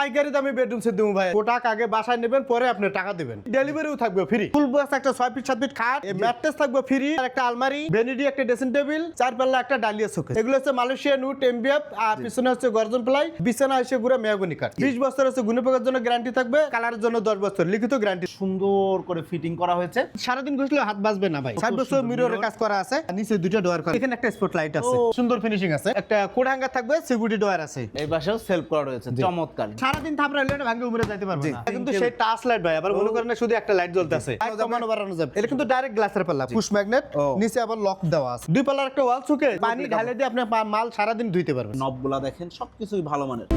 পাইকারি দামে bedroom set দেবো ভাই। প্রোডাক্ট আগে বাসায় নেবেন পরে আপনি টাকা দিবেন। ডেলিভারিও থাকবে ফ্রি ফুল বক্স একটা ছয় ফিট সাত ফিট খাট ম্যাট্রেস থাকবে ফ্রি আর একটা আলমারি ভ্যানিটি একটা ড্রেসিং টেবিল চার পাল্লা একটা ডালিয়া শোকে এগুলো হচ্ছে মালয়েশিয়ান উড এমবিএফ আর পিছনে হচ্ছে গর্জন প্লাই বিছানা হচ্ছে গুড়া মেয়াগুনি কাঠ। বিশ বছর হচ্ছে গুণপোকার জন্য গ্যারান্টি থাকবে কালারের জন্য দশ বছর। লিখিত গ্যারান্টি সুন্দর করে ফিটিং করা হয়েছে। সারাদিন ঘুষলে হাত বাজবে না ভাই। ষাট বছর মিররের কাজ করা আছে নিচে দুটো ডোয়ার করা। এখানে একটা স্পট লাইট আছে সুন্দর ফিনিশিং আছে। একটা কোড হ্যাঙ্গার থাকবে সিকিউরিটি ডোয়ার আছে। এই পাশেও সেলফ করা রয়েছে চমৎকার। সারাদিন থাপড়া হলে ভাঙ্গে উমরে যাইতে পারবে না। কিন্তু সেই টাচ লাইট ভাই আবার মনে করেন শুধু একটা লাইট জ্বলতেছে। কমানো বাড়ানো যাবে এটা কিন্তু ডাইরেক্ট গ্লাসের পাল্লা পুশ ম্যাগনেট নিচে আবার লক দেওয়া আছে। দুই পাল্লার একটা ওয়াল সুকে পানি ঢালে দিয়ে আপনি মাল সারাদিন ধুইতে পারবেন। নবগুলা দেখেন সবকিছুই ভালো মানের।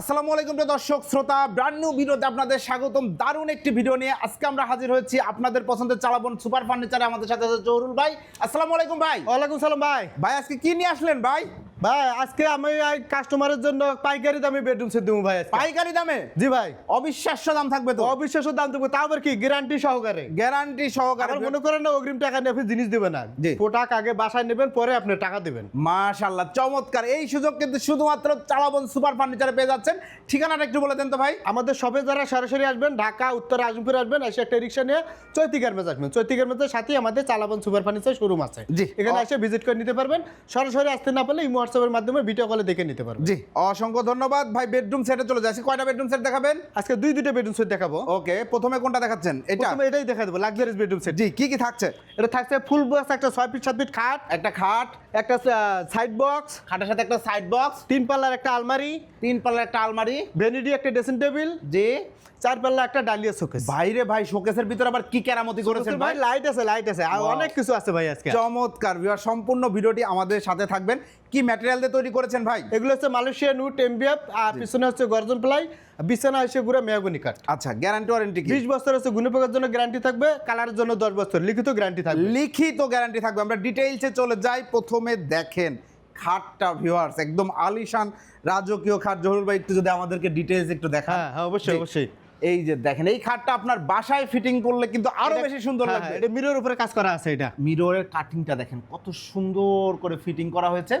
আসসালামু আলাইকুম প্রিয় দর্শক শ্রোতা ব্র্যান্ড নিউ ভিডিওতে আপনাদের স্বাগতম। দারুণ একটি ভিডিও নিয়ে আজকে আমরা হাজির হয়েছি আপনাদের পছন্দের চালাবন সুপার ফার্নিচারে আমাদের সাথে আছে জহুরুল ভাই। আসসালামু আলাইকুম ভাই। ওয়ালাইকুম সালাম ভাই। ভাই আজকে কি নিয়ে আসলেন ভাই? ভাই আজকে আমি এই কাস্টমারের জন্য পাইকারি দামে বেডরুম সেট দেবো ভাই পাইকারি দামে? জি ভাই। অবিশ্বাস্য দাম থাকবে তো। অবিশ্বাস্য দাম আবার কি? গ্যারান্টি সহকারে। গ্যারান্টি সহকারে। মনে করেন না অগ্রিম টাকা নিয়ে আপনি জিনিস দিবেন না। প্রোডাক্ট আগে বাসায় নেবেন পরে আপনি টাকা দিবেন। মাশাআল্লাহ চমৎকার। এই সুযোগ কিন্তু শুধুমাত্র চালাবন সুপার ফার্নিচারে পেয়ে যাচ্ছেন। ঠিকানাটা একটু বলে দেন তো ভাই। আমাদের শপে যারা সরাসরি আসবেন ঢাকা উত্তর আজমপুর আসবেন এসে একটা রিক্সা নিয়ে চৈতি গার্মেন্টস আসবেন। চৈতি গার্মেন্টসের সাথেই আমাদের চালাবন সুপার ফার্নিচার শোরুম আছে। জি। এখানে এসে ভিজিট করে নিতে পারবেন। সরাসরি আসতে না পারলে ইমো হোয়াটসঅ্যাপের মাধ্যমে ভিডিও কলে দেখে নিতে পারবেন। জি। অসংখ্য ধন্যবাদ। ভাই বেডরুম সেটে চলে যাচ্ছি। কয়টা বেডরুম সেট দেখাবেন? আজকে দুই দুটো বেডরুম সেট দেখাবো। ওকে প্রথমে কোনটা দেখাচ্ছেন? এটা? প্রথমে এটাই দেখা দেবো লাক্সারিয়াস বেডরুম সেট জি কি কি থাকছে? এটা থাকছে ফুল বক্স একটা ছয় ফিট সাত ফিট খাট। একটা খাট। একটা সাইড বক্স খাটের সাথে একটা সাইড বক্স তিন পাল্লার একটা আলমারি। তিন পাল্লার একটা আলমারি। ভ্যানিটি একটা ড্রেসিং টেবিল জি। চার পাল্লা একটা ডালিয়া শোকেস বাইরে ভাই শোকেসের ভিতরে আবার কি কেরামতি করেছেন ভাই লাইট আছে লাইট আছে। আর অনেক কিছু আছে ভাই আজকে। চমৎকার ভিউয়ার সম্পূর্ণ ভিডিওটি আমাদের সাথে থাকবেন। কি ম্যাটেরিয়াল দিয়ে তৈরি করেছেন ভাই? এগুলো হচ্ছে মালয়েশিয়ান উড এমবিএফ আর পিছনে হচ্ছে গর্জন প্লাই বিছানা হচ্ছে গুড়া মেয়াগুনি কাঠ। আচ্ছা গ্যারান্টি ওয়ারেন্টি কি? বিশ বছর হচ্ছে গুণপোকার জন্য গ্যারান্টি থাকবে কালারের জন্য দশ বছর লিখিত গ্যারান্টি থাকবে। লিখিত গ্যারান্টি থাকবে। আমরা ডিটেইলসে চলে যাই। প্রথমে দেখেন খাটটা ভিউয়ার্স একদম আলিশান রাজকীয় খাট। জহুরুল ভাই একটু যদি আমাদেরকে ডিটেইলস একটু দেখান। হ্যাঁ হ্যাঁ অবশ্যই অবশ্যই। এই যে দেখেন এই খাটটা আপনার বাসায় ফিটিং করলে কিন্তু আরও বেশি সুন্দর হ্যাঁ, লাগবে। হ্যাঁ, এটা মিরর উপরে কাজ করা আছে এটা। মিররের কাটিংটা দেখেন কত সুন্দর করে ফিটিং করা হয়েছে।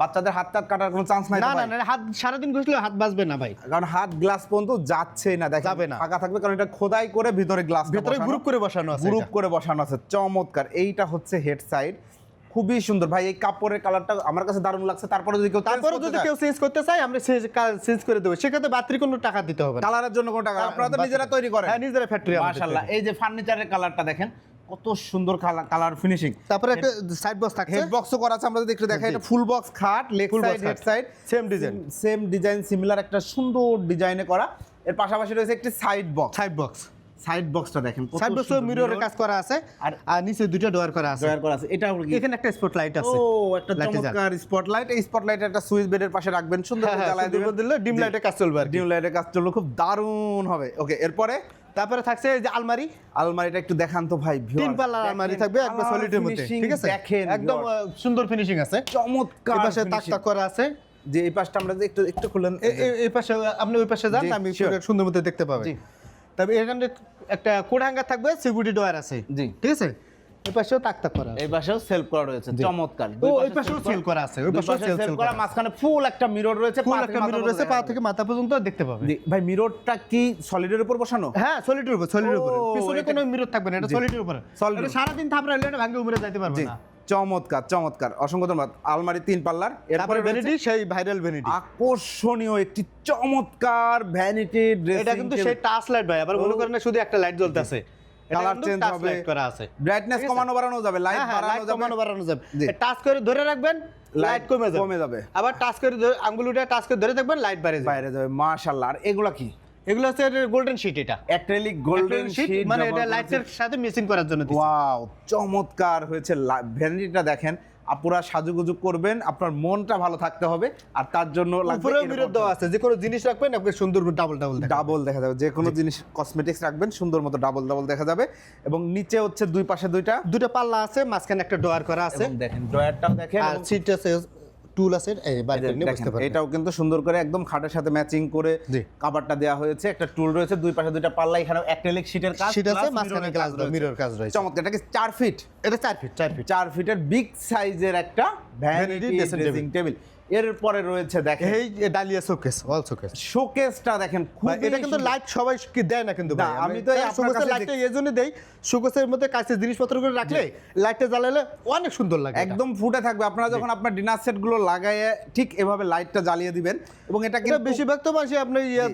বাচ্চাদের হাত টাত কাটার কোনো চান্স নাই না না না হাত সারাদিন ঘষলে হাত বাজবে না ভাই। কারণ হাত গ্লাস পর্যন্ত যাচ্ছে না দেখেন যাবে না। ফাঁকা থাকবে কারণ এটা খোদাই করে ভিতরে গ্লাস ভিতরে গ্রুপ করে বসানো আছে গ্রুপ করে বসানো আছে চমৎকার। এইটা হচ্ছে হেড সাইড খুবই সুন্দর। ভাই এই কাপড়ের কালারটা আমার কাছে দারুণ লাগছে। তারপরে যদি কেউ তারপরে যদি কেউ চেঞ্জ করতে চায় আমরা চেঞ্জ করে দেবো। সেক্ষেত্রে বাত্রি কোনো টাকা দিতে হবে কালারের জন্য কোনো টাকা আপনারা তো নিজেরা তৈরি করেন। হ্যাঁ নিজেরা ফ্যাক্টরি মাশাআল্লাহ। এই যে ফার্নিচারের কালারটা দেখেন কত সুন্দর কালার ফিনিশিং তারপরে একটা সাইড বক্স থাকছে। হেড বক্সও করা আছে আমরা যদি একটু দেখাই এটা ফুল বক্স খাট leg side head side Same design। Same design similar একটা সুন্দর ডিজাইনে করা। এর পাশাপাশি রয়েছে একটি side box side box side বক্সটা দেখেন সাইড বক্স মিররের কাজ করা আছে আর নিচে দুটো ডোয়ার করা আছে। ড্রয়ার করা আছে। এটা এখানে একটা স্পট লাইট আছে। ও একটা। চমৎকার স্পটলাইট এই স্পটলাইট একটা সুইচ বেডের পাশে রাখবেন সুন্দর করে হ্যাঁ, জ্বালায় করে দিলে light এ কাজ চলবে আর ডিম লাইটের কাজ চলবে খুব দারুণ হবে। ওকে এরপরে? তারপরে থাকছে এই যে আলমারি। আলমারিটা একটু দেখান তো ভাই তিন পাল্লার আলমারি থাকবে colour সলিডের মধ্যে ঠিক আছে? দেখেন একদম সুন্দর ফিনিশিং আছে। চমৎকার পাশে তাক। তাক করা আছে। যে এই পাশটা আমরা যে একটু একটু খুলেন। এই পাশে আপনি ওই পাশে যান আমি সুন্দর মতো দেখতে পাবেন। জি। তবে এখানে একটা কোড হ্যাঙ্গার থাকবে সিকিউরিটি ডোয়ার আছে। জি। ঠিক আছে? এই পাশেও তাক তাক করা এই পাশেও সেলফ করা রয়েছে চমৎকার। ওই পাশেও করা আছে, ওই পাশেও করা। মাঝখানে ফুল একটা মিরর রয়েছে ফুল একটা মিরর রয়েছে পা থেকে মাথা পর্যন্ত দেখতে পাবেন জি, ভাই মিররটা কি সলিডের উপর বসানো? হ্যাঁ সলিডের উপর সলিডের উপরে। পিছনে কোনো মিরর থাকবে না এটা সলিডের উপরে। Solid এটা এর সারাদিন থাপড়া হলে এটা ভাঙে উমরে যাইতে পারবে না। চমৎকার চমৎকার। অসংখ্য ধন্যবাদ। আলমারি তিন পাল্লার। এরপরে ভ্যানিটি সেই ভাইরাল ভ্যানিটি আকর্ষণীয় একটি চমৎকার ভ্যানিটি এটা কিন্তু সেই টাচ লাইট ভাই আবার মনে। করেন না শুধু একটা লাইট জ্বলতেছে Colour change হবে। করা আছে। ব্রাইটনেস কমানো বাড়ানো যাবে লাইট হ্যাঁ, হ্যাঁ, বাড়ানো যাবে। কমানো বাড়ানো যাবে। টাচ করে ধরে রাখবেন লাইট কমে যাবে। কমে যাবে। আবার টাচ করে আঙ্গুলটা টাচ করে ধরে থাকবেন লাইট বাইরে যাবে। বাইরে যাবে মাশাআল্লাহ। আর এগুলা কি? এগুলো হচ্ছে গোল্ডেন শিট এটা। অ্যাক্রিলিক গোল্ডেন শীট মানে এটা লাইটের সাথে করার জন্য ওয়াও চমৎকার হয়েছে ভ্যানিটিটা দেখেন। সাজুগুজু করবেন আপনার মনটা ভালো থাকতে হবে আর তার জন্য উপরেও মিরর দেওয়া আছে যে কোনো জিনিস রাখবেন আপনি সুন্দর ডাবল ডাবল ডাবল দেখা যাবে। যে কোনো জিনিস কসমেটিক্স রাখবেন সুন্দর মতো ডাবল ডাবল দেখা যাবে। এবং নিচে হচ্ছে দুই পাশে দুইটা। দুটো পাল্লা আছে মাঝখানে একটা ডোয়ার করা আছে। দেখেন ড্রয়ারটাও দেখেন আর সিট আছে টুল আছে এটাও কিন্তু সুন্দর করে একদম খাটের সাথে ম্যাচিং করে। কাভারটা দেওয়া হয়েছে। একটা টুল রয়েছে দুই পাশে দুইটা পাল্লা এখানে অ্যাক্রিলিক শীটের কাজ শীট আছে মাঝখানে গ্লাস। মিরর কাজ রয়েছে। চমৎকার এটা কি 4 ফিট এটা 4 ফিট 4 ফিট 4 ফিটের বিগ সাইজের একটা ভ্যানিটি ড্রেসিং টেবিল এরপরে রয়েছে দেখেন এই যে ডালিয়া শোকেস অল শোকেস শোকেসটা দেখেন খুব এটা কিন্তু লাইট সবাই কি দেয় না কিন্তু ভাই? আমি তো এই আপনার কাছে লাইটটা এই জন্য দেই শোকেসের মধ্যে কাছে জিনিসপত্র করে রাখলে লাইটটা জ্বালালে অনেক সুন্দর লাগে একদম ফুটে থাকবে। আপনারা যখন আপনার ডিনার সেটগুলো লাগাইয়ে ঠিক এভাবে লাইটটা জ্বালিয়ে দিবেন এবং এটা কিন্তু বেশিরভাগ তো মানুষ আপনার ইয়ে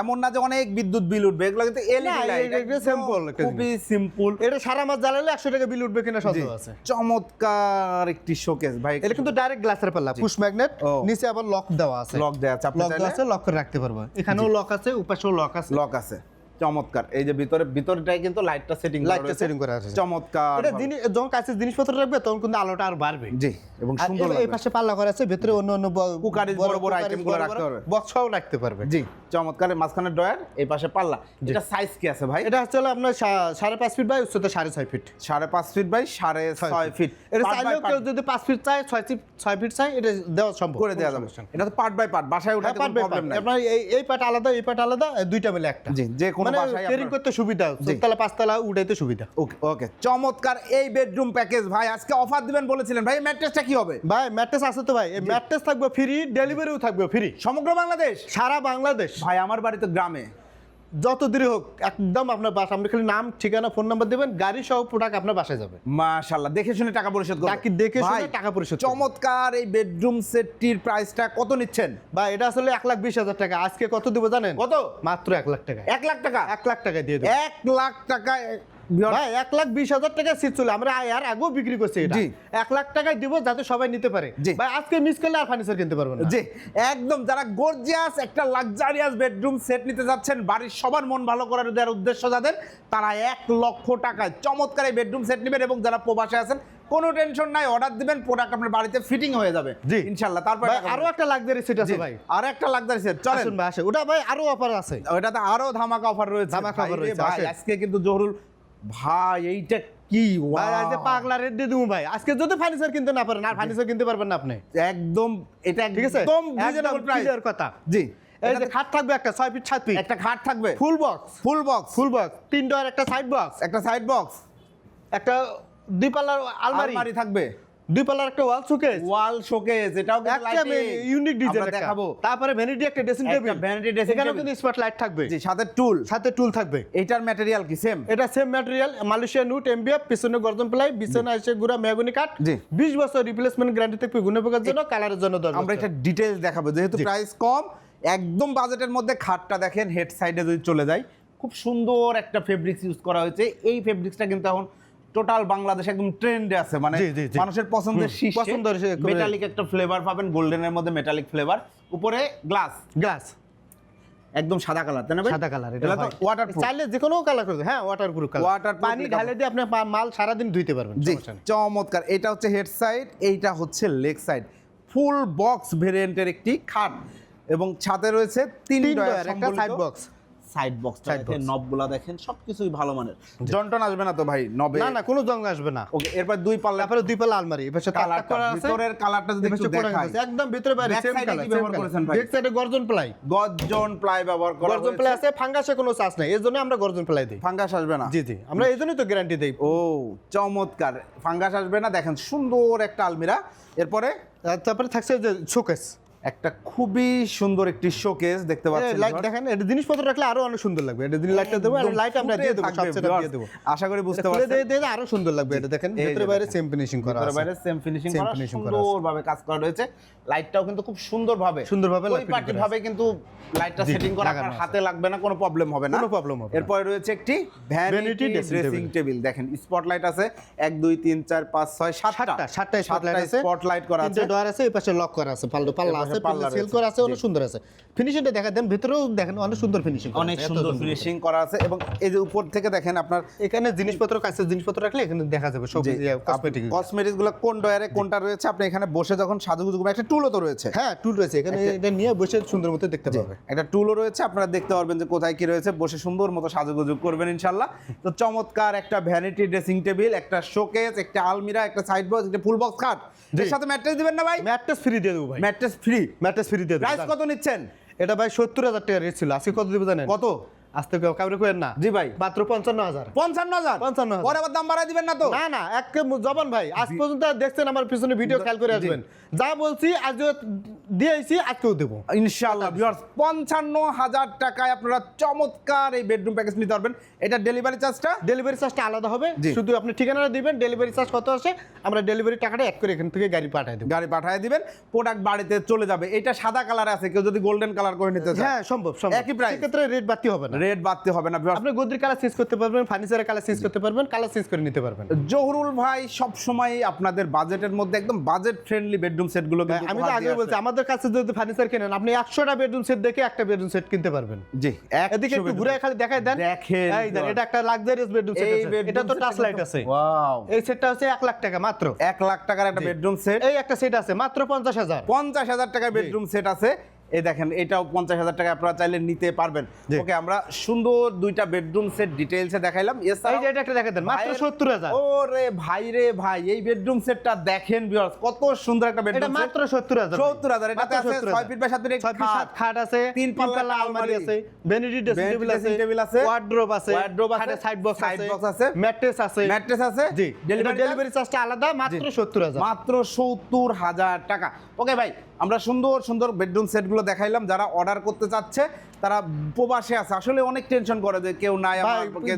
এমন না যে অনেক বিদ্যুৎ বিল উঠবে এগুলো কিন্তু এলইডি লাইট এটা- simple খুবই সিম্পল এটা সারা মাস জ্বালালে একশো টাকা বিল উঠবে কিনা সন্দেহ আছে। চমৎকার একটি শোকেস ভাই। এটা কিন্তু ডাইরেক্ট গ্লাসের পাল্লা পুশ ম্যাগনেট। নিচে আবার লক দেওয়া আছে। লক দেওয়া আছে লক দেওয়া আছে লক করে রাখতে পারব। এখানেও লক আছে উপাশেও লক আছে। লক আছে। চমৎকার। এই যে ভিতরে ভিতরটাই কিন্তু লাইটটা সেটিং লাইটটা সেটিং করা আছে। চমৎকার এটা জিনিস যখন কাছে জিনিসপত্র রাখবে তখন কিন্তু আলোটা আর বাড়বে। জি এবং সুন্দর এই- পাশে পাল্লা করা আছে ভিতরে অন্য অন্য কুকারিজ বড় বড় আইটেমগুলো রাখতে পারবে। বক্সও রাখতে পারবে। জি চমৎকার। মাঝখানে ড্রয়ার এই পাশে পাল্লা। এটা সাইজ কি আছে ভাই? এটা হচ্ছে আপনার সাড়ে পাঁচ ফিট বাই উচ্চতা সাড়ে ছয় ফিট সাড়ে পাঁচ ফিট বাই সাড়ে ছয় ফিট এটা চাইলেও কেউ যদি পাঁচ ফিট চায় ছয় ফিট ছয় ফিট চায় এটা দেওয়া সম্ভব। করে দেওয়া যাবে। এটা তো পার্ট বাই পার্ট বাসায় উঠাতে কোনো প্রবলেম নাই। আপনার এই এই পাট আলাদা এই পাট আলাদা দুইটা মিলে একটা। জি, যে কোনো মানে বাসায় ক্যারিং করতে সুবিধা চারতলা পাঁচতলা উঠাইতে সুবিধা। ওকে ওকে চমৎকার এই বেডরুম প্যাকেজ ভাই আজকে অফার দিবেন বলেছিলেন। ভাই ম্যাট্রেসটা কি হবে? ভাই ম্যাট্রেস আছে তো ভাই এই ম্যাট্রেস থাকবে ফ্রি ডেলিভারিও থাকবে ফ্রি সমগ্র বাংলাদেশ? সারা বাংলাদেশ। ভাই আমার বাড়িতে গ্রামে। যত দূরে হোক একদম আপনার বাসা আপনি খালি নাম ঠিকানা ফোন নাম্বার দেবেন গাড়ি সহ প্রোডাক্ট আপনার বাসায় যাবে। মাশাল্লাহ দেখে শুনে টাকা পরিশোধ করবে টাকি দেখে শুনে টাকা পরিশোধ চমৎকার এই বেডরুম সেটটির প্রাইসটা কত নিচ্ছেন? বা এটা আসলে এক লাখ বিশ হাজার টাকা। আজকে কত দেবো জানেন? কত? মাত্র এক লাখ টাকা। এক লাখ টাকা? এক লাখ টাকা দিয়ে দেবো। এক লাখ টাকায় ভাই এক লাখ বিশ হাজার টাকা সিট চলে আমরা আর আগেও বিক্রি করছি এটা। জি। এক লাখ টাকায় দিব যাতে সবাই নিতে পারে। ভাই আজকে মিস করলে আর ফার্নিচার কিনতে পারবেন না। যে একদম যারা গর্জিয়াস একটা লাক্সারিয়াস বেডরুম সেট নিতে যাচ্ছেন বাড়ির সবার মন ভালো করার দেওয়ার উদ্দেশ্য যাদের তারা এক লক্ষ টাকায় চমৎকার এই বেডরুম সেট নেবেন এবং যারা প্রবাসে আছেন কোনো টেনশন নাই অর্ডার দিবেন প্রোডাক্ট আপনার বাড়িতে ফিটিং হয়ে যাবে। জি। তারপর আরও একটা লাক্সারি সিট আছে ভাই। আর একটা লাক্সারি সেট চলেন। ভাই আসে। ওটা ভাই আরও অফার আছে। ওটাতে আরও ধামাকা অফার রয়েছে। ধামাকা offer ভাই রে রয়েছে, আজকে কিন্তু জহরুল ভাই এইটা কি? ভাই! আজকে পাগলা রেট দিয়ে দেবো ভাই। আজকে যদি ফার্নিচার কিনতে না পারেন আর ফার্নিচার কিনতে পারবেন না আপনি। একদম এটা ঠিক আছে? একদম রিজনেবল প্রাইসের কথা। জি। এই যে খাট থাকবে একটা ছয় ফিট সাত ফিট একটা খাট থাকবে। Full box full box full box তিন ডোর একটা সাইড বক্স একটা সাইড বক্স একটা দুই পাল্লার আলমারি। আলমারি থাকবে। দুই পাল্লার একটা ওয়াল সুকেস ওয়াল শোকেস এটাও কিন্তু একটা ইউনিক ডিজাইন দেখাবো। তারপরে ভ্যানিটি একটা ড্রেসিং টেবিল vanity dressing এখানেও কিন্তু স্পট লাইট থাকবে। জি সাথে টুল সাথে টুল থাকবে। এটার ম্যাটেরিয়াল কি সেম এটা সেম ম্যাটেরিয়াল মালয়েশিয়া নুট এমবিএফ পিছনে গর্জন প্লাই বিছানা এসে গুড়া মেহগনি কাঠ। জি। 20 বছর রিপ্লেসমেন্ট গ্যারান্টি থাকবে গুণপোকার জন্য কালারের জন্য দশ আমরা। এটা ডিটেইলস দেখাবো যেহেতু। প্রাইস কম একদম বাজেটের মধ্যে খাটটা দেখেন হেড সাইডে যদি চলে যায় খুব সুন্দর একটা ফেব্রিক্স ইউজ করা হয়েছে। এই ফেব্রিক্সটা কিন্তু এখন টোটাল বাংলাদেশ একদম ট্রেন্ডে আছে মানে। মানুষের পছন্দের শীর্ষে পছন্দের মেটালিক একটা ফ্লেভার পাবেন গোল্ডেনের মধ্যে মেটালিক ফ্লেভার উপরে গ্লাস গ্লাস একদম সাদা কালার তাই না সাদা কালার এটা তো ওয়াটার চাইলে যে কোনো কালার করবে হ্যাঁ ওয়াটার প্রুফ কালার Waterproof পানি ঢালে দিয়ে আপনি মাল সারাদিন ধুইতে পারবেন চমৎকার। এটা হচ্ছে হেড সাইড এইটা হচ্ছে লেগ সাইড ফুল বক্স ভেরিয়েন্টের একটি খাট। এবং ছাদে রয়েছে তিন ডয়ার একটা side box side box Side দেখেন নবগুলা দেখেন সবকিছুই ভালো মানের। জন্টন আসবে না তো ভাই নবে না না কোনো জং আসবে না। ওকে এরপর দুই পাল্লা তারপরে দুই পাল্লা আলমারি তাক করা আছে। ভিতরের কালারটা যদি একটু দেখাই। একদম ভিতরে বাইরে সেম কালার কি ব্যবহার করেছেন ভাই? ব্যাক সাইডে গর্জন প্লাই। গর্জন প্লাই ব্যবহার করা গর্জন প্লাই আছে ফাঙ্গাসে কোনো চাষ নাই এর জন্য আমরা গর্জন প্লাই দিই। ফাঙ্গাস আসবে না। জি জি আমরা এই জন্যই তো গ্যারান্টি দেই। ও চমৎকার। ফাঙ্গাস আসবে না দেখেন সুন্দর একটা আলমিরা। এরপরে তারপরে থাকছে যে শোকেস একটা খুবই সুন্দর একটি শোকেস দেখতে পাচ্ছেন লাইট দেখেন এটা জিনিসপত্র রাখলে আরও অনেক সুন্দর লাগবে। এটা দিন লাইটটা দেবো আর লাইট আমরা দিয়ে দেবো থাকবে, সব সেটা দিয়ে দেবো। আশা করি বুঝতে পারছেন। দিয়ে দিয়ে আরও সুন্দর লাগবে এটা দেখেন। ভিতরে বাইরে সেম ফিনিশিং করা আছে। ভিতরে বাইরে সেম ফিনিশিং করা আছে। সুন্দরভাবে কাজ করা রয়েছে। লাইটটাও কিন্তু খুব সুন্দরভাবে। সুন্দরভাবে light fitting পরিপাটি করা ভাবে কিন্তু লাইটটা সেটিং করা আপনার হাতে লাগবে না কোনো প্রবলেম হবে না। কোনো problem হবে। এরপরে রয়েছে একটি ভ্যানিটি ড্রেসিং টেবিল দেখেন স্পটলাইট আছে। 1 2 3 4 5 6 সাতটা। 7টা সাতটা স্পটলাইট আছে। স্পটলাইট করা আছে। ডোর আছে এই পাশে লক করা আছে। পাল্লা পাল্লা পাশে আছে করা আছে অনেক সুন্দর আছে। ফিনিশিংটা দেখা দেন ভিতরেও দেখেন অনেক সুন্দর ফিনিশিং অনেক সুন্দর ফিনিশিং করা আছে এবং এই যে উপর থেকে দেখেন আপনার এখানে জিনিসপত্র কাছের জিনিসপত্র রাখলে এখানে দেখা যাবে সব কসমেটিক কসমেটিক্সগুলো কোন ডয়ারে কোনটা রয়েছে আপনি এখানে বসে যখন সাজুগুজু করবেন, একটা টুলও তো রয়েছে। হ্যাঁ টুল রয়েছে এখানে এটা নিয়ে বসে সুন্দর মতো দেখতে একটা টুলও রয়েছে আপনারা দেখতে পারবেন যে কোথায় কি রয়েছে বসে সুন্দর মতো সাজুগুজু করবেন ইনশাল্লাহ তো চমৎকার একটা ভ্যানিটি ড্রেসিং টেবিল একটা শোকেস একটা আলমিরা একটা সাইড বক্স একটা ফুল বক্স খাট। এর সাথে ম্যাট্রেস দিবেন না ভাই? ম্যাট্রেস ফ্রি দিয়ে দেবো ভাই। ম্যাট্রেস ফ্রি ম্যাট্রেস ফ্রি দিয়ে প্রাইস কত নিচ্ছেন? এটা ভাই সত্তর হাজার টাকা রেট ছিল। আজকে কত দেবো জানেন? কত? কেউ কাউরে কইেন না। জি ভাই। মাত্র পঞ্চান্ন হাজার। পঞ্চান্ন হাজার? 55,000 পরে আবার দাম বাড়াই দিবেন না তো? না না এক জবান ভাই। আজ পর্যন্ত দেখছেন আমার পিছনে ভিডিও খেয়াল করে আসবেন। যা বলছি আজ দিয়েছি আজকেও দেবো। ইনশাআল্লাহ ভিউয়ার্স পঞ্চান্ন হাজার টাকায় আপনারা চমৎকার এই বেডরুম প্যাকেজ নিতে পারবেন। এটা ডেলিভারি চার্জটা ডেলিভারি চার্জটা আলাদা হবে। শুধু আপনি ঠিকানাটা দিবেন ডেলিভারি চার্জ কত আসে আমরা ডেলিভারি টাকাটা এক করে এখান থেকে গাড়ি পাঠিয়ে দেবো। গাড়ি পাঠিয়ে দিবেন প্রোডাক্ট বাড়িতে চলে যাবে। এটা সাদা কালার আছে কেউ যদি গোল্ডেন কালার করে নিতে চায়। হ্যাঁ সম্ভব সম্ভব। একই price? সেক্ষেত্রে রেট বাড়তি হবে না। রেড বাড়তে হবে না আপনি গদির কালার চেঞ্জ করতে পারবেন ফার্নিচারের কালার চেঞ্জ করতে পারবেন কালার চেঞ্জ করে নিতে পারবেন। জহুরুল ভাই সব সময় আপনাদের বাজেটের মধ্যে একদম বাজেট ফ্রেন্ডলি বেডরুম সেটগুলো আমি তো আগে বলছি আসে। আমাদের কাছে যদি ফার্নিচার কেনেন আপনি একশোটা বেডরুম সেট দেখে একটা বেডরুম সেট কিনতে পারবেন। জি এদিকে একটু ঘুরে খালি দেখাই দেন। দেখেন এটা একটা লাক্সারিয়াস বেডরুম সেট এটা তো টাচ লাইট আছে। ওয়াও এই সেটটা হচ্ছে এক লাখ টাকা মাত্র। এক লাখ টাকার একটা বেডরুম সেট এই একটা সেট আছে মাত্র পঞ্চাশ হাজার। পঞ্চাশ হাজার টাকার বেডরুম সেট আছে। এই দেখেন এটাও পঞ্চাশ হাজার টাকা আপনারা চাইলে নিতে পারবেন। ওকে আমরা সুন্দর দুইটা বেডরুম সেট ডিটেইলসে দেখাইলাম। এই এটা একটা দেখে দেন মাত্র সত্তর হাজার। ওরে ভাই রে ভাই এই বেডরুম সেটটা দেখেন ভিউয়ার্স কত সুন্দর একটা বেডরুম মাত্র সত্তর হাজার সত্তর হাজার এটাতে আছে ছয় ফিট বাই সাত ফিট ছয় ফিট সাত খাট আছে তিন পাল্লা আলমারি। আছে ভ্যানিটি ড্রেসিং টেবিল আছে table আছে, ওয়ার্ড্রোব আছে wardrobe আছে, সাইড বক্স আছে box আছে, ম্যাট্রেস আছে। ম্যাট্রেস আছে। জি ডেলিভারি ডেলিভারি চার্জটা আলাদা মাত্র সত্তর হাজার। মাত্র সত্তর হাজার টাকা। ওকে ভাই আমরা সুন্দর সুন্দর বেডরুম সেটগুলো দেখাইলাম যারা অর্ডার করতে চাচ্ছে তারা প্রবাসে আছে। আসলে অনেক টেনশন করে যে কেউ নাই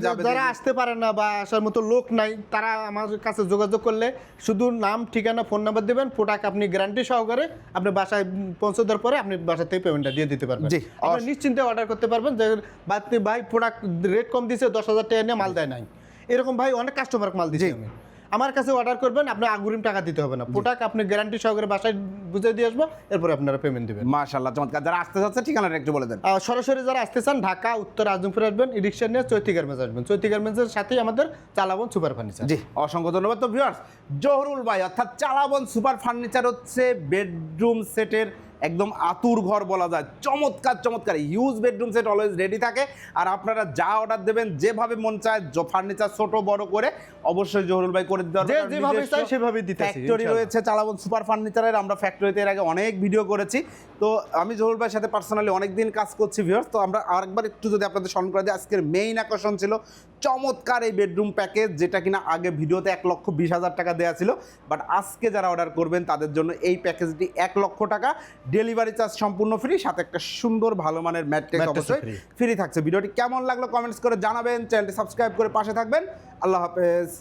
যাবে যারা আসতে পারে না বা আসার মতো লোক নাই তারা আমার কাছে যোগাযোগ করলে শুধু নাম ঠিকানা ফোন নাম্বার দেবেন প্রোডাক্ট আপনি গ্যারান্টি সহকারে আপনি বাসায় পৌঁছে দেওয়ার পরে আপনি বাসা থেকে পেমেন্টটা দিয়ে দিতে পারবেন। জি, আপনি নিশ্চিন্তে অর্ডার করতে পারবেন যে ভাই প্রোডাক্ট রেট কম দিছে দশ হাজার টাকা নিয়ে মাল দেয় নাই। এরকম ভাই অনেক কাস্টমার মাল দিচ্ছি জি। আমি। আমার কাছে অর্ডার করবেন আপনি আগুরিম টাকা দিতে হবে না। প্রোডাক্ট আপনি গ্যারান্টি সহকারে বাসায় বুঝে দিয়ে আসব এরপরে আপনারা পেমেন্ট দেবেন। মাশাল্লাহ চমৎকার। যারা আসতে চাচ্ছে ঠিকানাটা একটু বলে দেন। সরাসরি যারা আসতে চান ঢাকা উত্তর আজমপুর আসবেন রিক্সা নিয়ে চৈতি গার্মেন্টস আসবেন। চৈতি গার্মেন্টসের সাথেই আমাদের চালাবন সুপার ফার্নিচার জি অসংখ্য ধন্যবাদ। তো ভিউয়ার্স জহরুল ভাই অর্থাৎ চালাবন সুপার ফার্নিচার হচ্ছে বেডরুম সেটের একদম আতুর ঘর বলা যায়। চমৎকার চমৎকার। Huge bedroom set always ready থাকে। আর আপনারা যা অর্ডার দেবেন যেভাবে মন চায় ফার্নিচার ছোট বড় করে অবশ্যই জহরুল ভাই করে দিতে যে যেভাবে চাই সেভাবেই দিতেছি, ফ্যাক্টরি রয়েছে চালাবন সুপার ফার্নিচারের আমরা ফ্যাক্টরিতে এর আগে অনেক ভিডিও করেছি। তো আমি জহুর ভাইয়ের সাথে পার্সোনালি অনেক দিন কাজ করছি ভিউয়ার্স তো আমরা আরেকবার একটু যদি আপনাদের স্মরণ করে দিই আজকের মেইন আকর্ষণ ছিল চমৎকার এই বেডরুম প্যাকেজ যেটা কিনা আগে ভিডিওতে এক লক্ষ বিশ হাজার টাকা দেওয়া ছিল বাট আজকে যারা অর্ডার করবেন তাদের জন্য এই প্যাকেজটি এক লক্ষ টাকা। ডেলিভারি চার্জ সম্পূর্ণ ফ্রি সাথে একটা সুন্দর ভালো মানের ম্যাট্রেস অবশ্যই ফ্রি থাকছে। ভিডিওটি কেমন লাগল কমেন্টস করে জানাবেন। চ্যানেলটি সাবস্ক্রাইব করে পাশে থাকবেন। আল্লাহ হাফেজ।